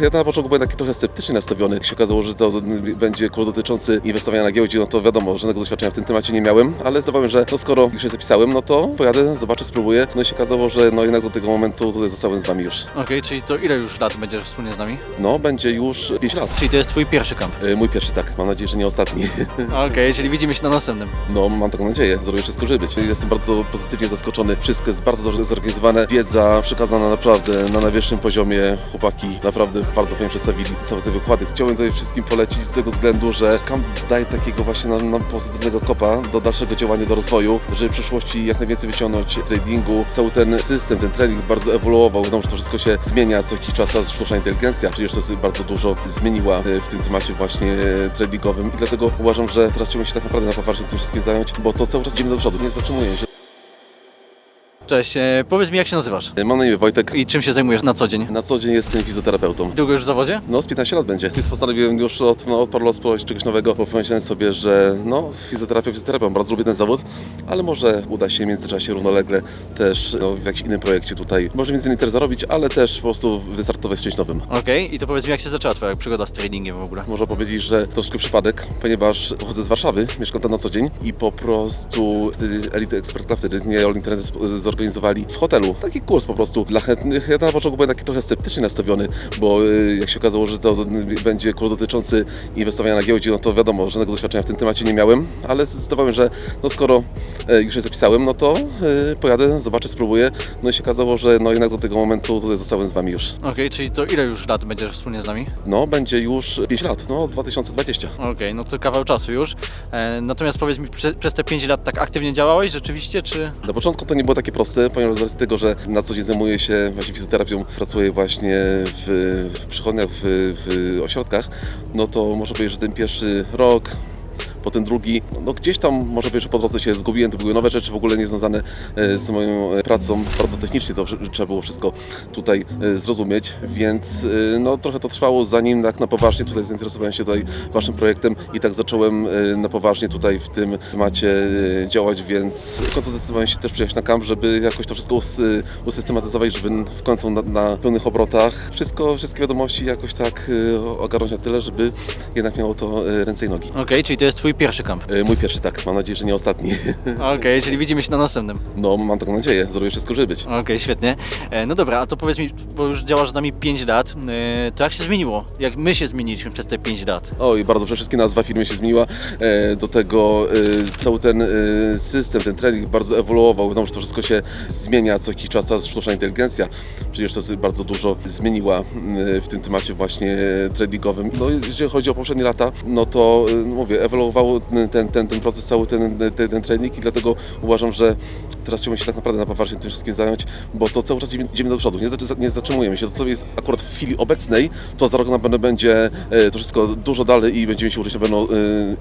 Ja na początku byłem taki trochę sceptycznie nastawiony. Jak się okazało, że to będzie kurs dotyczący inwestowania na giełdzie, no to wiadomo, żadnego doświadczenia w tym temacie nie miałem, ale zdawałem, że no skoro już się zapisałem, no to pojadę, zobaczę, spróbuję. No i się okazało, że no jednak do tego momentu tutaj zostałem z Wami już. Okej, czyli to ile już lat będziesz wspólnie z nami? No, będzie już 5 lat. Czyli to jest twój pierwszy kamp. Y, Mój pierwszy, tak. Mam nadzieję, że nie ostatni. Okej, czyli widzimy się na następnym. No, mam taką nadzieję. Zrobię wszystko, żeby być. Jestem bardzo pozytywnie zaskoczony. Wszystko jest bardzo dobrze zorganizowane. Wiedza przekazana naprawdę na najwyższym poziomie. Chłopaki naprawdę bardzo fajnie przedstawili całe te wykłady. Chciałbym tutaj wszystkim polecić z tego względu, że kamp daje takiego właśnie nam, nam pozytywnego kopa do dalszego działania, do rozwoju, żeby w przyszłości jak najwięcej wyciągnąć tradingu. Cały ten system, ten trening bardzo ewoluował. Wiadomo, że to wszystko się zmienia co jakiś czas. Teraz sztuczna inteligencja przecież to bardzo dużo zmieniła e, w tym temacie właśnie e, tradingowym i dlatego uważam, że teraz chciałbym się tak naprawdę na poważnie tym wszystkim zająć, bo to cały czas idziemy do przodu, nie zatrzymujemy się. Cześć, e, powiedz mi jak się nazywasz? E, Mam na imię Wojtek. I czym się zajmujesz na co dzień? Na co dzień jestem fizjoterapeutą. Długo już w zawodzie? No, z 15 lat będzie. Więc postanowiłem już od, no, od paru lat spróbować czegoś nowego, bo pomyślałem sobie, że no, fizjoterapia, fizjoterapia, bardzo lubię ten zawód, ale może uda się w międzyczasie równolegle też no, w jakimś innym projekcie tutaj, może między innymi też zarobić, ale też po prostu wystartować z czymś nowym. Okej, i to powiedz mi jak się zaczęła twoja przygoda z tradingiem w ogóle? Można powiedzieć, że troszkę przypadek, ponieważ pochodzę z Warszawy, mieszkam tam na co dzień i po prostu wtedy Elite Expert Club, wtedy nie All Internet sp- zorganizowali w hotelu taki kurs po prostu dla chętnych. Ja na początku byłem taki trochę sceptycznie nastawiony, bo y, jak się okazało, że to będzie kurs dotyczący inwestowania na giełdzie, no to wiadomo, żadnego doświadczenia w tym temacie nie miałem, ale zdecydowałem, że no skoro e, już się zapisałem, no to y, pojadę, zobaczę, spróbuję. No i się okazało, że no jednak do tego momentu tutaj zostałem z Wami już. Okej, czyli to ile już lat będziesz wspólnie z nami? No, będzie już 5 lat, no 2020. Okej, no to kawał czasu już. E, natomiast powiedz mi, prze, przez te 5 lat tak aktywnie działałeś rzeczywiście, czy... Na początku to nie było takie proste, ponieważ z racji tego, że na co dzień zajmuję się właśnie fizjoterapią, pracuję właśnie w, w przychodniach, w, w ośrodkach, no to można powiedzieć, że ten pierwszy rok, potem drugi, no gdzieś tam może powiedzieć, że po drodze się zgubiłem, to były nowe rzeczy w ogóle niezwiązane e, z moją e, pracą, bardzo technicznie to trzeba było wszystko tutaj e, zrozumieć, więc no trochę to trwało zanim tak na poważnie tutaj zainteresowałem się tutaj waszym projektem i tak zacząłem na poważnie tutaj w tym temacie działać, więc w końcu zdecydowałem się też przyjechać na kamp, żeby jakoś to wszystko us, usystematyzować, żeby w końcu na, na pełnych obrotach wszystko, wszystkie wiadomości jakoś tak ogarnąć na tyle, żeby jednak miało to ręce i nogi. Okej, czyli to jest twój pierwszy kamp. E, Mój pierwszy tak, mam nadzieję, że nie ostatni. Okej, czyli widzimy się na następnym. No, mam taką nadzieję, zrobię wszystko, żeby być. Okej, świetnie. E, No dobra, a to powiedz mi, bo już działasz z nami 5 lat, e, to jak się zmieniło? Jak my się zmieniliśmy przez te 5 lat? Oj, bardzo przede wszystkim nazwa firmy się zmieniła. E, Do tego e, cały ten e, system, ten trening bardzo ewoluował. Wiadomo, że to wszystko się zmienia co jakiś czas. Teraz sztuczna inteligencja przecież to bardzo dużo zmieniła w tym temacie właśnie tradingowym. No, jeżeli chodzi o poprzednie lata, no to e, mówię, ewoluował ten, ten, ten proces, cały ten, ten, ten trening i dlatego uważam, że teraz chciałbym się tak naprawdę na poważnie tym wszystkim zająć, bo to cały czas idziemy do przodu, nie, zaczy- nie zatrzymujemy się. To, co jest akurat w chwili obecnej, to za rok na pewno będzie e, to wszystko dużo dalej i będziemy się uczyć na pewno e,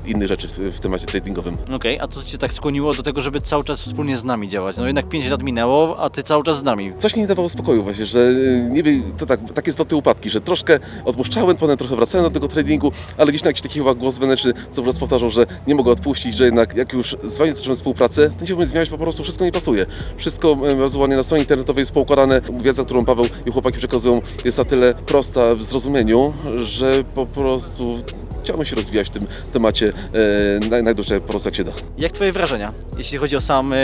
innych rzeczy w, w temacie tradingowym. Okej, a co Cię tak skłoniło do tego, żeby cały czas wspólnie z nami działać? No jednak 5 lat minęło, a Ty cały czas z nami. Coś mi nie dawało spokoju właśnie, że e, nie wiem, to tak, takie zloty upadki, że troszkę odpuszczałem, potem trochę wracałem do tego tradingu, ale gdzieś na jakiś taki chyba głos wewnętrzny co po powtarzał, że nie mogę odpuścić, że jednak jak już z Wami zacząłem współpracę, nie chciałbym zmieniać, po prostu wszystko mi pasuje. Wszystko e, bardzo ładnie na stronie internetowej jest poukładane, wiedza, którą Paweł i chłopaki przekazują jest na tyle prosta w zrozumieniu, że po prostu chciałbym się rozwijać w tym temacie e, naj, najdłużej po prostu jak się da. Jak Twoje wrażenia, jeśli chodzi o sam e,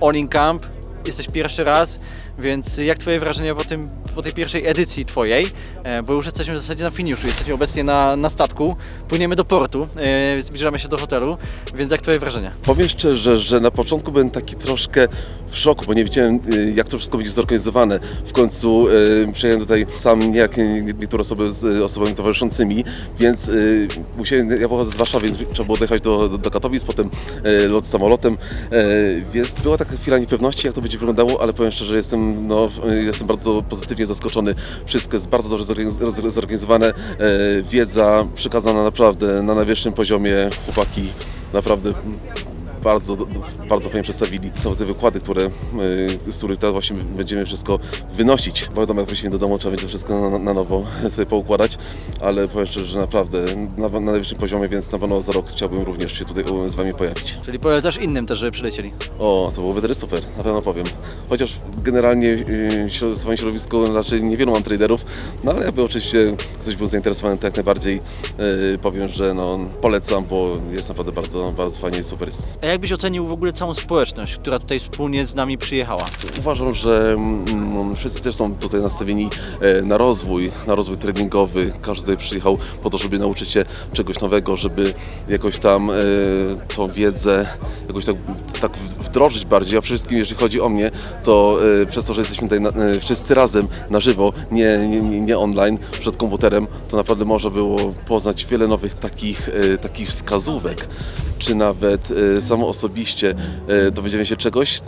All In Camp? Jesteś pierwszy raz, więc jak Twoje wrażenia po, tym, po tej pierwszej edycji Twojej? E, bo już jesteśmy w zasadzie na finiszu, jesteśmy obecnie na, na statku, płyniemy do portu, e, zbliżamy się do hotelu, więc jak Twoje wrażenia? Powiem szczerze, że na początku byłem taki troszkę w szoku, bo nie wiedziałem, y, jak to wszystko będzie zorganizowane. W końcu y, przyjechałem tutaj sam, jak nie- niektóre osoby z osobami towarzyszącymi, więc y, musiałem, ja pochodzę z Warszawy, więc trzeba było dojechać do, do, do Katowic, potem y, lot samolotem, y, więc była taka chwila niepewności, jak to będzie wyglądało, ale powiem szczerze, jestem, no, jestem bardzo pozytywnie zaskoczony. Wszystko jest bardzo dobrze zorganizowane, y, wiedza przekazana naprawdę na najwyższym poziomie, chłopaki naprawdę bardzo, bardzo fajnie przedstawili całe te wykłady, które, y, z których teraz właśnie będziemy wszystko wynosić. Bo wiadomo, jak wrócimy do domu, trzeba będzie wszystko na, na nowo sobie poukładać, ale powiem szczerze, że naprawdę na, na najwyższym poziomie, więc na pewno za rok chciałbym również się tutaj z Wami pojawić. Czyli polecasz innym też, żeby przylecieli. O, to byłoby wtedy super, na pewno powiem. Chociaż generalnie yy, w swoim środowisku raczej niewielu mam traderów, no ale jakby oczywiście ktoś był zainteresowany, to jak najbardziej yy, powiem, że no, polecam, bo jest naprawdę bardzo, bardzo fajnie i super jest. Jak byś ocenił w ogóle całą społeczność, która tutaj wspólnie z nami przyjechała? Uważam, że mm, wszyscy też są tutaj nastawieni e, na rozwój, na rozwój treningowy. Każdy tutaj przyjechał po to, żeby nauczyć się czegoś nowego, żeby jakoś tam e, tą wiedzę jakoś tak, tak wdrożyć bardziej. A przede wszystkim, jeżeli chodzi o mnie, to e, przez to, że jesteśmy tutaj na, e, wszyscy razem na żywo, nie, nie, nie, nie online, przed komputerem, to naprawdę można było poznać wiele nowych takich, e, takich wskazówek, czy nawet e, samo osobiście e, dowiedziałem się czegoś,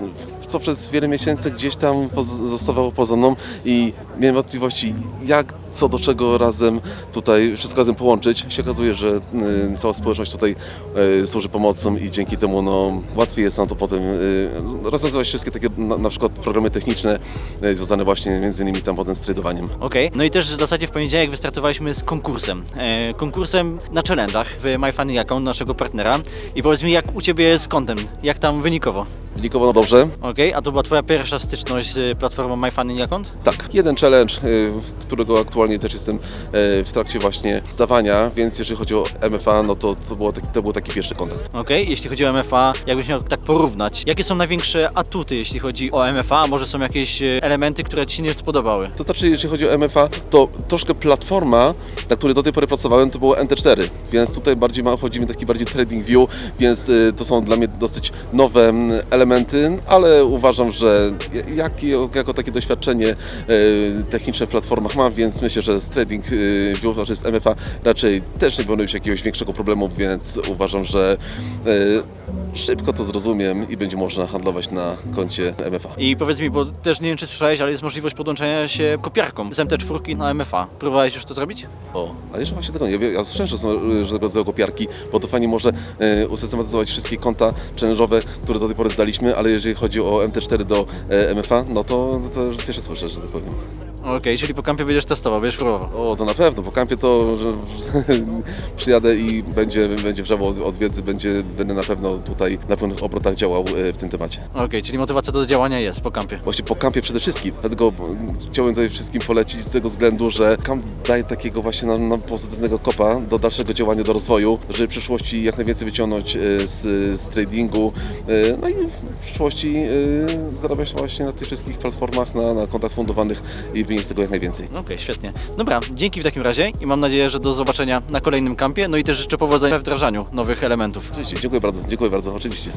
co przez wiele miesięcy gdzieś tam poz- zostawało poza mną i miałem wątpliwości, jak, co do czego razem tutaj, wszystko razem połączyć. Się okazuje, że y, cała społeczność tutaj y, służy pomocą i dzięki temu no, łatwiej jest nam to potem y, rozwiązywać wszystkie takie na, na przykład programy techniczne y, związane właśnie między innymi tam potem z tradowaniem. Okej, no i też w zasadzie w poniedziałek wystartowaliśmy z konkursem. E, konkursem na challenge'ach w MyFunny Account, naszego partnera. I powiedz mi, jak u Ciebie z kontem? Jak tam wynikowo? Wynikowo no dobrze, Okej, a to była Twoja pierwsza styczność z platformą MyFunny? Tak, jeden challenge, y, którego aktualnie też jestem y, w trakcie właśnie zdawania, więc jeżeli chodzi o MFA, no to, to, było taki, to był taki pierwszy kontakt. Okej, jeśli chodzi o MFA, jakbyś miał tak porównać, jakie są największe atuty, jeśli chodzi o MFA? A Może są jakieś e, elementy, które Ci się nie spodobały? To znaczy, jeżeli chodzi o MFA, to troszkę platforma, na której do tej pory pracowałem, to było NT4, więc tutaj bardziej ma, chodzi mi taki bardziej trading view, więc y, to są dla mnie dosyć nowe mm, elementy, ale uważam, że jak, jako takie doświadczenie y, techniczne w platformach mam, więc myślę, że z trading znaczy z MFA raczej też nie powinno być jakiegoś większego problemu, więc uważam, że y, szybko to zrozumiem i będzie można handlować na koncie MFA. I powiedz mi, bo też nie wiem, czy słyszałeś, ale jest możliwość podłączenia się kopiarką z MT4 na MFA. Próbowałeś już to zrobić? O, a jeszcze właśnie tego nie wiem. Ja słyszałem, że są że rodzaju kopiarki, bo to fajnie może e, usystematyzować wszystkie konta challenge'owe, które do tej pory zdaliśmy, ale jeżeli chodzi o MT4 do e, MFA, no to, to już pierwsze słyszę, że tak powiem. Okej, czyli po kampie będziesz testował, będziesz próbował. O, to na pewno, po kampie to że, przyjadę i będzie, będzie wrzało od, od wiedzy, będzie, będę na pewno tutaj na pełnych obrotach działał e, w tym temacie. Okej, czyli motywacja do działania jest po kampie. Właśnie po kampie przede wszystkim. Dlatego chciałbym tutaj wszystkim polecić z tego względu, że kamp daje takiego właśnie nam, nam pozytywnego kopa do dalszego działania, do rozwoju, żeby w przyszłości jak najwięcej wyciągnąć e, z, z tradingu, e, no i w przyszłości e, zarabiać właśnie na tych wszystkich platformach, na, na kontach fundowanych i wynieść z tego jak najwięcej. Okej, świetnie. Dobra, dzięki w takim razie i mam nadzieję, że do zobaczenia na kolejnym kampie. No i też życzę powodzenia we wdrażaniu nowych elementów. Oczywiście, dziękuję bardzo, dziękuję bardzo, oczywiście.